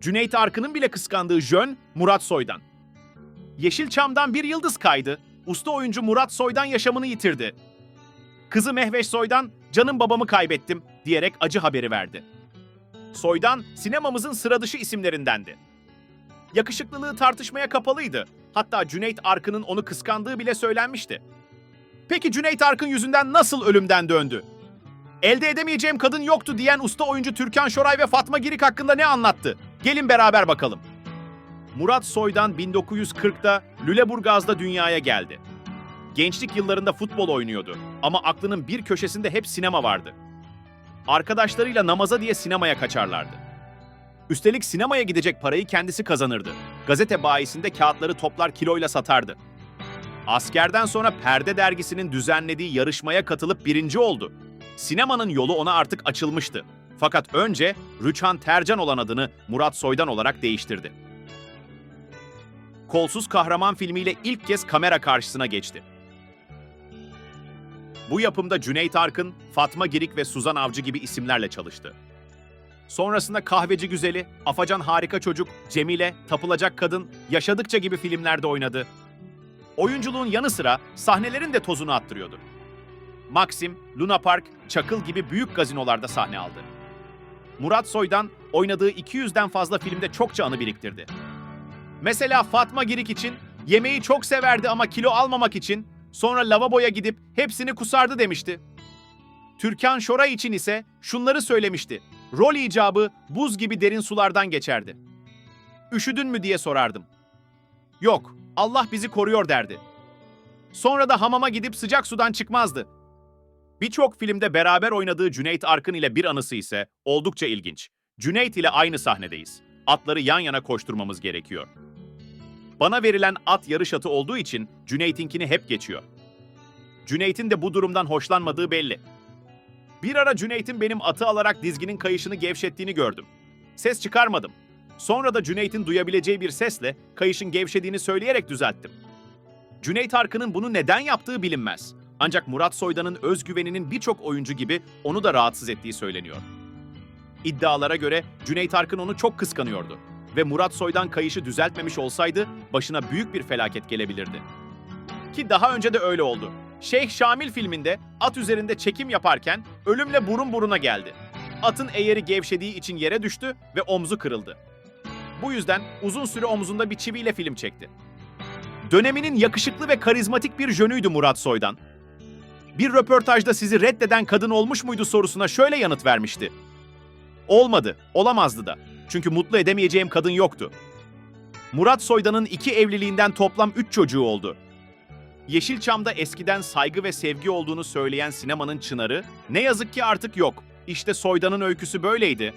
Cüneyt Arkın'ın bile kıskandığı Jön, Murat Soydan. Yeşilçam'dan bir yıldız kaydı. Usta oyuncu Murat Soydan yaşamını yitirdi. Kızı Mehveş Soydan, canım babamı kaybettim diyerek acı haberi verdi. Soydan, sinemamızın sıra dışı isimlerindendi. Yakışıklılığı tartışmaya kapalıydı. Hatta Cüneyt Arkın'ın onu kıskandığı bile söylenmişti. Peki Cüneyt Arkın yüzünden nasıl ölümden döndü? Elde edemeyeceğim kadın yoktu diyen usta oyuncu Türkan Şoray ve Fatma Girik hakkında ne anlattı? Gelin beraber bakalım. Murat Soydan 1940'da Lüleburgaz'da dünyaya geldi. Gençlik yıllarında futbol oynuyordu ama aklının bir köşesinde hep sinema vardı. Arkadaşlarıyla namaza diye sinemaya kaçarlardı. Üstelik sinemaya gidecek parayı kendisi kazanırdı. Gazete bayisinde kağıtları toplar kiloyla satardı. Askerden sonra Perde dergisinin düzenlediği yarışmaya katılıp birinci oldu. Sinemanın yolu ona artık açılmıştı. Fakat önce Rüçhan Tercan olan adını Murat Soydan olarak değiştirdi. Kolsuz Kahraman filmiyle ilk kez kamera karşısına geçti. Bu yapımda Cüneyt Arkın, Fatma Girik ve Suzan Avcı gibi isimlerle çalıştı. Sonrasında Kahveci Güzeli, Afacan Harika Çocuk, Cemile, Tapılacak Kadın, Yaşadıkça gibi filmlerde oynadı. Oyunculuğun yanı sıra sahnelerin de tozunu attırıyordu. Maxim, Luna Park, Çakıl gibi büyük gazinolarda sahne aldı. Murat Soydan oynadığı 200'den fazla filmde çokça anı biriktirdi. Mesela Fatma Girik için yemeği çok severdi ama kilo almamak için sonra lavaboya gidip hepsini kusardı demişti. Türkan Şoray için ise şunları söylemişti. Rol icabı buz gibi derin sulardan geçerdi. Üşüdün mü diye sorardım. Yok, Allah bizi koruyor derdi. Sonra da hamama gidip sıcak sudan çıkmazdı. Birçok filmde beraber oynadığı Cüneyt Arkın ile bir anısı ise oldukça ilginç. Cüneyt ile aynı sahnedeyiz. Atları yan yana koşturmamız gerekiyor. Bana verilen at yarış atı olduğu için Cüneyt'inkini hep geçiyor. Cüneyt'in de bu durumdan hoşlanmadığı belli. Bir ara Cüneyt'in benim atı alarak dizginin kayışını gevşettiğini gördüm. Ses çıkarmadım. Sonra da Cüneyt'in duyabileceği bir sesle kayışın gevşediğini söyleyerek düzelttim. Cüneyt Arkın'ın bunu neden yaptığı bilinmez. Ancak Murat Soydan'ın özgüveninin birçok oyuncu gibi onu da rahatsız ettiği söyleniyor. İddialara göre Cüneyt Arkın onu çok kıskanıyordu ve Murat Soydan kayışı düzeltmemiş olsaydı başına büyük bir felaket gelebilirdi. Ki daha önce de öyle oldu. Şeyh Şamil filminde at üzerinde çekim yaparken ölümle burun buruna geldi. Atın eğeri gevşediği için yere düştü ve omzu kırıldı. Bu yüzden uzun süre omzunda bir çiviyle film çekti. Döneminin yakışıklı ve karizmatik bir jönüydü Murat Soydan. Bir röportajda sizi reddeden kadın olmuş muydu sorusuna şöyle yanıt vermişti. Olmadı, olamazdı da. Çünkü mutlu edemeyeceğim kadın yoktu. Murat Soydan'ın iki evliliğinden toplam üç çocuğu oldu. Yeşilçam'da eskiden saygı ve sevgi olduğunu söyleyen sinemanın çınarı, ne yazık ki artık yok. İşte Soydan'ın öyküsü böyleydi.